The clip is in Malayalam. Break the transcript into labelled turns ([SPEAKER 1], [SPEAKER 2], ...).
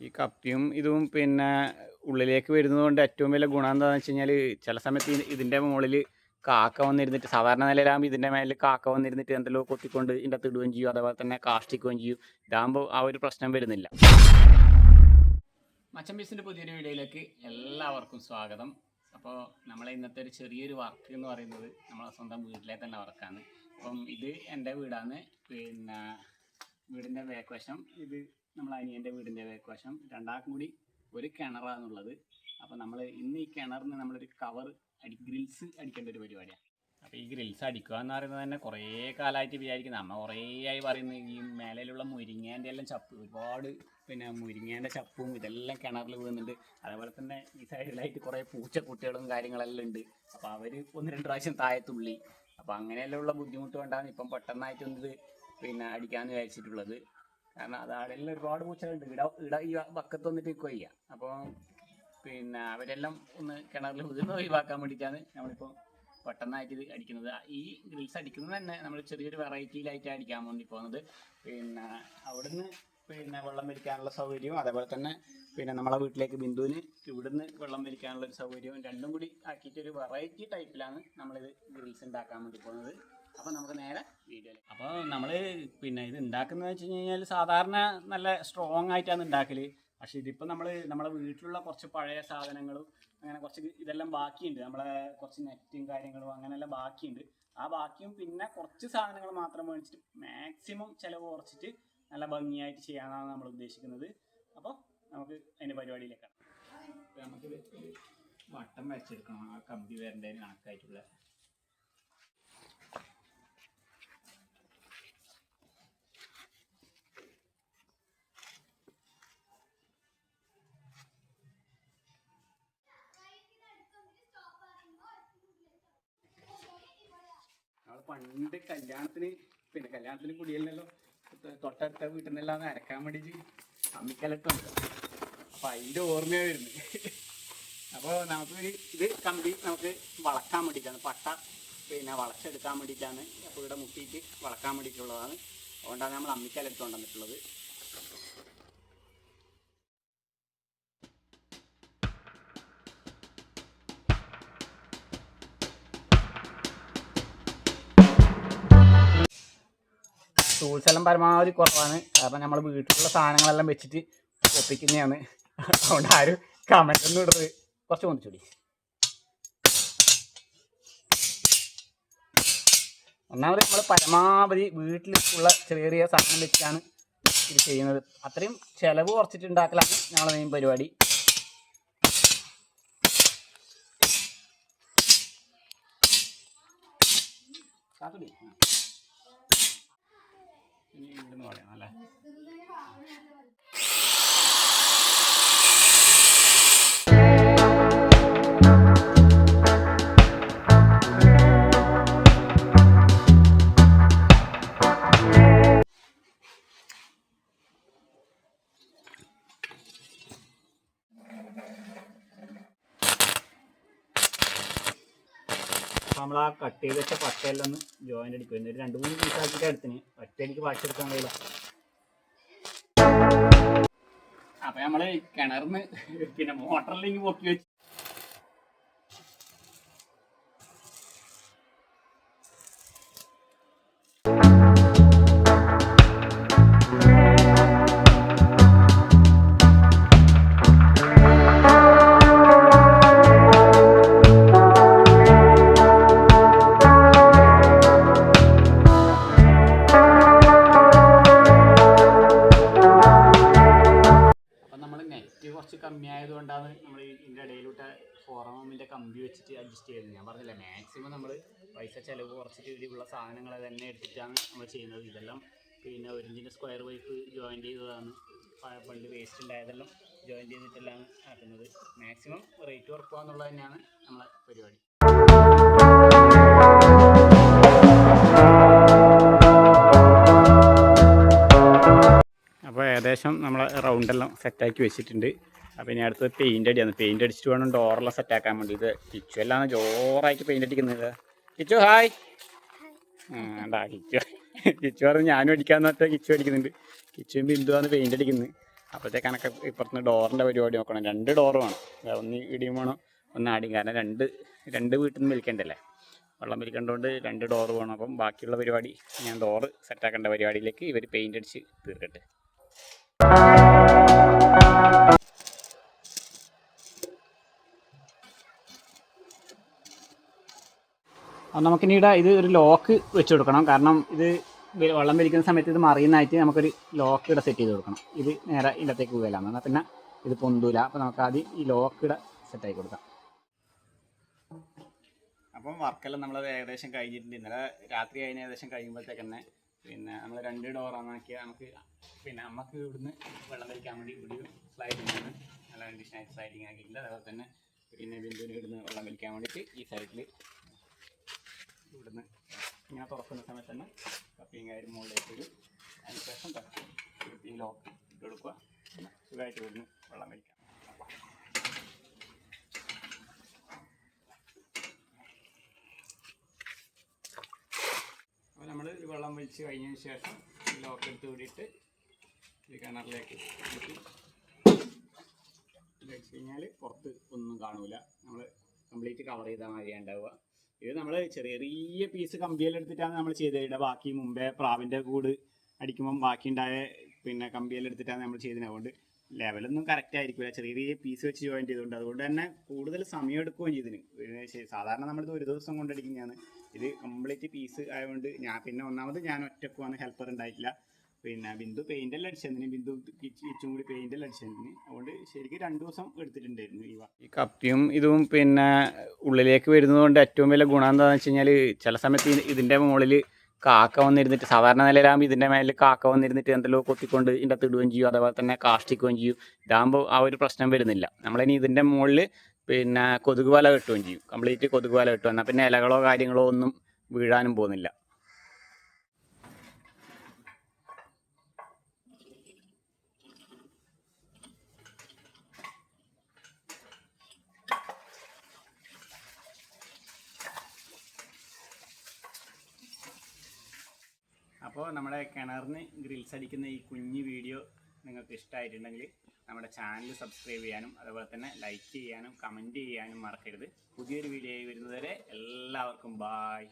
[SPEAKER 1] ഈ കപ്പിയും ഇതും പിന്നെ ഉള്ളിലേക്ക് വരുന്നതുകൊണ്ട് ഏറ്റവും വലിയ ഗുണം എന്താണെന്ന് വെച്ച് കഴിഞ്ഞാൽ ചില സമയത്ത് ഇതിന്റെ മുകളിൽ കാക്ക വന്നിരുന്നിട്ട് സാധാരണ നിലയിലാകുമ്പോൾ ഇതിന്റെ മേലിൽ കാക്ക വന്നിരുന്നിട്ട് എന്തെല്ലോ കൊത്തിക്കൊണ്ട് ഇതിന്റെ അകത്ത് ഇടുകയും ചെയ്യും. അതേപോലെ തന്നെ കാഷ്ടിക്കുകയും ചെയ്യും. ഇതാകുമ്പോൾ ആ ഒരു പ്രശ്നം വരുന്നില്ല. മച്ചം ബീസിന്റെ പുതിയൊരു വീഡിയോയിലേക്ക് എല്ലാവർക്കും സ്വാഗതം. അപ്പോൾ നമ്മളെ ഇന്നത്തെ ഒരു ചെറിയൊരു വർക്ക് എന്ന് പറയുന്നത് നമ്മളെ സ്വന്തം വീട്ടിലെ തന്നെ വർക്കാണ്. അപ്പം ഇത് എന്റെ വീടാണ്. പിന്നെ വീടിന്റെ വേക്കവശം വശം ഇത് നമ്മൾ അനിയന്റെ വീടിന്റെ വേക്കവശം വശം രണ്ടാൾക്കും കൂടി ഒരു കിണറാണുള്ളത് അപ്പോൾ നമ്മൾ ഇന്ന് ഈ കിണറിന് നമ്മളൊരു കവർ അടി ഗ്രിൽസ് അടിക്കേണ്ട ഒരു പരിപാടിയാണ് അപ്പോൾ ഈ ഗ്രിൽസ് അടിക്കുക എന്ന് പറയുന്നത് തന്നെ കുറേ കാലമായിട്ട് വിചാരിക്കുന്നത് നമ്മ കുറേ ആയി പറയുന്നത് ഈ മേലയിലുള്ള മുരിങ്ങേന്റെ എല്ലാം ചപ്പ് ഒരുപാട് പിന്നെ മുരിങ്ങേന്റെ ചപ്പും ഇതെല്ലാം കിണറിൽ വീഴുന്നുണ്ട്. അതേപോലെ തന്നെ ഈ സൈഡിലായിട്ട് കുറേ പൂച്ചക്കുട്ടികളും കാര്യങ്ങളെല്ലാം ഉണ്ട്. അപ്പോൾ അവർ ഒന്ന് രണ്ട് പ്രാവശ്യം താഴെ തുള്ളി. അപ്പോൾ അങ്ങനെയെല്ലാം ഉള്ള ബുദ്ധിമുട്ട് കൊണ്ടാണ് ഇപ്പം പെട്ടെന്നായിട്ടൊന്നത് പിന്നെ അടിക്കാമെന്ന് വിചാരിച്ചിട്ടുള്ളത്. കാരണം അത് ആടെല്ലാം ഒരുപാട് പൂച്ചകളുണ്ട്. ഇട ഇട ഈ വക്കത്ത് വന്നിട്ട് കൊയ്യ അപ്പോൾ പിന്നെ അവരെല്ലാം ഒന്ന് കിണറിൽ ഉതിർന്ന് ഒഴിവാക്കാൻ വേണ്ടിയിട്ടാണ് നമ്മളിപ്പോൾ പെട്ടെന്നായിട്ട് ഇത് അടിക്കുന്നത്. ഈ ഗ്രിൽസ് അടിക്കുന്നത് തന്നെ നമ്മൾ ചെറിയൊരു വെറൈറ്റിയിലായിട്ട് അടിക്കാൻ വേണ്ടി പോകുന്നത്. പിന്നെ അവിടുന്ന് പിന്നെ വെള്ളം വലിക്കാനുള്ള സൗകര്യവും അതേപോലെ തന്നെ പിന്നെ നമ്മളെ വീട്ടിലേക്ക് ബിന്ദുവിന് ഇവിടുന്ന് വെള്ളം വലിക്കാനുള്ള ഒരു സൗകര്യവും രണ്ടും കൂടി ആക്കിയിട്ട് ഒരു വെറൈറ്റി ടൈപ്പിലാണ് നമ്മളിത് ഗ്രിൽസ് ഉണ്ടാക്കാൻ വേണ്ടി പോകുന്നത്. അപ്പോൾ നമുക്ക് നേരെ വീഡിയോ അപ്പോൾ നമ്മൾ പിന്നെ ഇത് ഉണ്ടാക്കുന്നത് വെച്ച് കഴിഞ്ഞാൽ സാധാരണ നല്ല സ്ട്രോങ് ആയിട്ടാണ് ഉണ്ടാക്കൽ പക്ഷേ ഇതിപ്പോ നമ്മൾ നമ്മുടെ വീട്ടിലുള്ള കുറച്ച് പഴയ സാധനങ്ങളും അങ്ങനെ കുറച്ച് ഇതെല്ലാം ബാക്കിയുണ്ട്. നമ്മളെ കുറച്ച് നെറ്റും കാര്യങ്ങളും അങ്ങനെയെല്ലാം ബാക്കിയുണ്ട്. ആ ബാക്കിയും പിന്നെ കുറച്ച് സാധനങ്ങൾ മാത്രം മേടിച്ചിട്ട് മാക്സിമം ചിലവ് കുറച്ചിട്ട് നല്ല ഭംഗിയായിട്ട് ചെയ്യാനാണ് നമ്മൾ ഉദ്ദേശിക്കുന്നത്. അപ്പോൾ നമുക്ക് അതിന്റെ പരിപാടിയിലേക്കാണ് നമുക്കിത് വട്ടം വരച്ചെടുക്കണം. ആ കമ്പി വരേണ്ടതിന് കണക്കായിട്ടുള്ള പണ്ട് കല്യാണത്തിന് പിന്നെ കല്യാണത്തിന് കുടിയല്ലോ തൊട്ടടുത്ത വീട്ടിൽ നിന്നെല്ലാം അരക്കാൻ വേണ്ടിയിട്ട് അമ്മിക്കലട്ടുണ്ട് അപ്പൊ അതിന്റെ ഓർമ്മയാണ് വരുന്നത് അപ്പോൾ നമുക്ക് ഇത് കമ്പി നമുക്ക് വളക്കാൻ വേണ്ടിയിട്ടാണ് പട്ട പിന്നെ വളച്ചെടുക്കാൻ വേണ്ടിയിട്ടാണ് അപ്പോൾ ഇവിടെ മുട്ടിയിട്ട് വളക്കാൻ വേണ്ടിയിട്ടുള്ളതാണ് അതുകൊണ്ടാണ് നമ്മൾ അമ്മിക്കലെടുത്ത് കൊണ്ടുവന്നിട്ടുള്ളത് ടൂൾസ് എല്ലാം പരമാവധി കുറവാണ്. കാരണം നമ്മൾ വീട്ടിലുള്ള സാധനങ്ങളെല്ലാം വെച്ചിട്ട് ഒപ്പിക്കുന്നതാണ്. അതുകൊണ്ട് ആരും കമന്റ് ഒന്നും ഇടരുത്. കുറച്ച് കൊണ്ടിച്ചൂടി ഒന്നാമത് നമ്മൾ പരമാവധി വീട്ടിലുള്ള ചെറിയ ചെറിയ സാധനം വെച്ചാണ് ഇത് ചെയ്യുന്നത്. അത്രയും ചിലവ് കുറച്ചിട്ട് ഉണ്ടാക്കലാണ് ഞങ്ങളെ മെയിൻ പരിപാടി. കാത്തുടി. ഇനി ഇവിടുന്ന് പറയാം അല്ലേ? നമ്മൾ ആ കട്ട് ചെയ്ത് വെച്ച പട്ടയെല്ലാം ഒന്ന് ജോയിന്റ് അടിക്കും. ഒരു രണ്ട് മൂന്ന് പീസ് ആക്കിയിട്ട് എടുത്തിന് ഒറ്റയടിക്ക് പാച്ചെടുക്കാൻ കഴിയില്ല. അപ്പൊ നമ്മൾ കിണറിന് പിന്നെ മോട്ടറിലേക്ക് പൊക്കി വെച്ച് ഇടയിലോട്ട് ഫോറമിന്റെ കമ്പി വെച്ചിട്ട് അഡ്ജസ്റ്റ് ചെയ്തത് ഞാൻ പറഞ്ഞില്ല മാക്സിമം നമ്മൾ പൈസ ചിലവ് കുറച്ചിട്ട് ഇതിലുള്ള സാധനങ്ങൾ തന്നെ എടുത്തിട്ടാണ് നമ്മൾ ചെയ്യുന്നത്. ഇതെല്ലാം പിന്നെ ഒരു ഇഞ്ചിന്റെ സ്ക്വയർ പൈപ്പ് ജോയിന്റ് ചെയ്തതാണ്. പണ്ട് വേസ്റ്റ് ഉണ്ടായതെല്ലാം ജോയിൻ ചെയ്തിട്ടെല്ലാം ആക്കുന്നത്. മാക്സിമം റേറ്റ് കുറക്കുക എന്നുള്ളത് തന്നെയാണ് നമ്മളെ പരിപാടി. അപ്പോൾ ഏകദേശം നമ്മൾ റൗണ്ടെല്ലാം സെറ്റാക്കി വെച്ചിട്ടുണ്ട്. അപ്പോൾ ഇനി അടുത്തത് പെയിന്റ് അടിയാണ്. പെയിന്റ് അടിച്ചിട്ട് വേണം ഡോറെല്ലാം സെറ്റാക്കാൻ വേണ്ടി. ഇത് കിച്ചു എല്ലാം ജോറായിട്ട് പെയിന്റ് അടിക്കുന്നത് കിച്ചു ഹായ് ഉണ്ടാ കിച്ചു. കിച്ചു പറഞ്ഞ് ഞാനും അടിക്കാൻ പറഞ്ഞാൽ കിച്ചു അടിക്കുന്നുണ്ട്. കിച്ചും ബിന്ദുവാണ് പെയിന്റ് അടിക്കുന്നത്. അപ്പോഴത്തേക്ക് കണക്ക് ഇപ്പുറത്തെ ഡോറിന്റെ പരിപാടി നോക്കണം. രണ്ട് ഡോറ് വേണം. ഒന്ന് ഇടിയും വേണം ഒന്ന് ആടിയും. കാരണം രണ്ട് രണ്ട് വീട്ടിൽ നിന്ന് വിൽക്കേണ്ടല്ലേ വെള്ളം വലിക്കേണ്ടതുകൊണ്ട് രണ്ട് ഡോർ വേണം. അപ്പം ബാക്കിയുള്ള പരിപാടി ഞാൻ ഡോറ് സെറ്റാക്കേണ്ട പരിപാടിയിലേക്ക് ഇവർ പെയിന്റ് അടിച്ച് തീർക്കട്ടെ. നമുക്കിനിടെ ഇത് ഒരു ലോക്ക് വെച്ച് കൊടുക്കണം. കാരണം ഇത് വെള്ളം വലിക്കുന്ന സമയത്ത് ഇത് മറിയുന്നതായിട്ട് നമുക്കൊരു ലോക്ക് ഇവിടെ സെറ്റ് ചെയ്ത് കൊടുക്കണം. ഇത് നേരെ ഇല്ലത്തേക്ക് പോകലാണ് എന്നാൽ പിന്നെ ഇത് പൊന്തൂല. അപ്പം നമുക്ക് ആദ്യം ഈ ലോക്ക് ഇവിടെ സെറ്റാക്കി കൊടുക്കാം. അപ്പം വർക്കെല്ലാം നമ്മൾ ഏകദേശം കഴിഞ്ഞിട്ടുണ്ട്. ഇന്നലെ രാത്രി കഴിഞ്ഞ ഏകദേശം കഴിയുമ്പോഴത്തേക്ക് തന്നെ പിന്നെ നമ്മൾ രണ്ട് ഡോർ ആക്കിയാൽ നമുക്ക് പിന്നെ നമുക്ക് ഇവിടുന്ന് വെള്ളം വലിക്കാൻ വേണ്ടി ഇവിടെ സ്ലൈഡിങ് ആണ്. നല്ല കണ്ടീഷനായിട്ട് സ്ലൈഡിങ് ആക്കിയിട്ടുണ്ട്. അതുപോലെ തന്നെ പിന്നെ ബിന്ദുവിന് ഇവിടുന്ന് വെള്ളം വലിക്കാൻ വേണ്ടിയിട്ട് ഈ സൈഡിൽ ഇവിടുന്ന് ഇങ്ങനെ തുറക്കുന്ന സമയത്ത് തന്നെ കപ്പിയും കാര്യം മുകളിലേക്ക് ഒരു അതിന് ശേഷം ഈ ലോക്ക് ഇട്ട് കൊടുക്കുക. സുഖമായിട്ട് വെള്ളം കഴിക്കാം. അപ്പോൾ നമ്മൾ വെള്ളം വലിച്ച് കഴിഞ്ഞതിന് ശേഷം ലോക്ക് എടുത്ത് കൂടിയിട്ട് ഈ കിണറിലേക്ക് വെച്ച് കഴിഞ്ഞാൽ പുറത്ത് ഒന്നും കാണൂല. നമ്മൾ കംപ്ലീറ്റ് കവർ ചെയ്താൽ മതി ഉണ്ടാവുക. ഇത് നമ്മൾ ചെറിയ പീസ് കമ്പിയെല്ലാം എടുത്തിട്ടാണ് നമ്മൾ ചെയ്തത് ബാക്കി മുമ്പേ പ്രാവിന്റെ കൂട് അടിക്കുമ്പം ബാക്കി ഉണ്ടായ പിന്നെ കമ്പിയെല്ലാം എടുത്തിട്ടാണ് നമ്മൾ ചെയ്തത് അതുകൊണ്ട് ലെവലൊന്നും കറക്റ്റ് ആയിരിക്കില്ല ചെറിയ ചെറിയ പീസ് വെച്ച് ജോയിൻ ചെയ്തുകൊണ്ട് അതുകൊണ്ട് തന്നെ കൂടുതൽ സമയം എടുക്കുകയും ചെയ്തിന്. സാധാരണ നമ്മളിത് ഒരു ദിവസം കൊണ്ടടിക്കുന്നതാണ് ഇത് കംപ്ലീറ്റ് പീസ് ആയതുകൊണ്ട് ഞാൻ പിന്നെ ഒന്നാമത് ഞാൻ ഒറ്റക്കുവാണ് ഹെൽപ്പർ ഉണ്ടായിട്ടില്ല. പിന്നെ ബിന്ദു പെയിന്റ് എല്ലാം അടിച്ചതിന് ബിന്ദു ഇച്ചും കൂടി പെയിന്റ് എല്ലാം അടിച്ചതിന് അതുകൊണ്ട് ശരിക്കും രണ്ടു ദിവസം എടുത്തിട്ടുണ്ടായിരുന്നു ഈ ഈ കപ്പിയും ഇതും പിന്നെ ഉള്ളിലേക്ക് വരുന്നതുകൊണ്ട് ഏറ്റവും വലിയ ഗുണം എന്താണെന്ന് വെച്ച് കഴിഞ്ഞാൽ ചില സമയത്ത് ഇതിന്റെ മുകളിൽ കാക്ക വന്നിരുന്നിട്ട് സാധാരണ നിലയിലാകുമ്പോൾ ഇതിന്റെ മേലിൽ കാക്ക വന്നിരുന്നിട്ട് എന്തെല്ലോ കൊത്തിക്കൊണ്ട് ഇതിന്റെ അകത്ത് ഇടുകയും ചെയ്യും. അതേപോലെ തന്നെ കാഷ്ടിക്കുകയും ചെയ്യും. ഇതാകുമ്പോൾ ആ ഒരു പ്രശ്നം വരുന്നില്ല. നമ്മളിനി ഇതിന്റെ മുകളിൽ പിന്നെ കൊതുക് വല കെട്ടുകയും ചെയ്യും. കംപ്ലീറ്റ് കൊതുക് വല കെട്ടും. എന്നാൽ പിന്നെ ഇലകളോ കാര്യങ്ങളോ ഒന്നും വീഴാനും പോകുന്നില്ല. അപ്പോൾ നമ്മുടെ കിണറിന് ഗ്രിൽസ് അടിക്കുന്ന ഈ കുഞ്ഞു വീഡിയോ നിങ്ങൾക്ക് ഇഷ്ടമായിട്ടുണ്ടെങ്കിൽ നമ്മുടെ ചാനൽ സബ്സ്ക്രൈബ് ചെയ്യാനും അതുപോലെ തന്നെ ലൈക്ക് ചെയ്യാനും കമന്റ് ചെയ്യാനും മറക്കരുത്. പുതിയൊരു വീഡിയോ വരുന്നതുവരെ എല്ലാവർക്കും ബായ്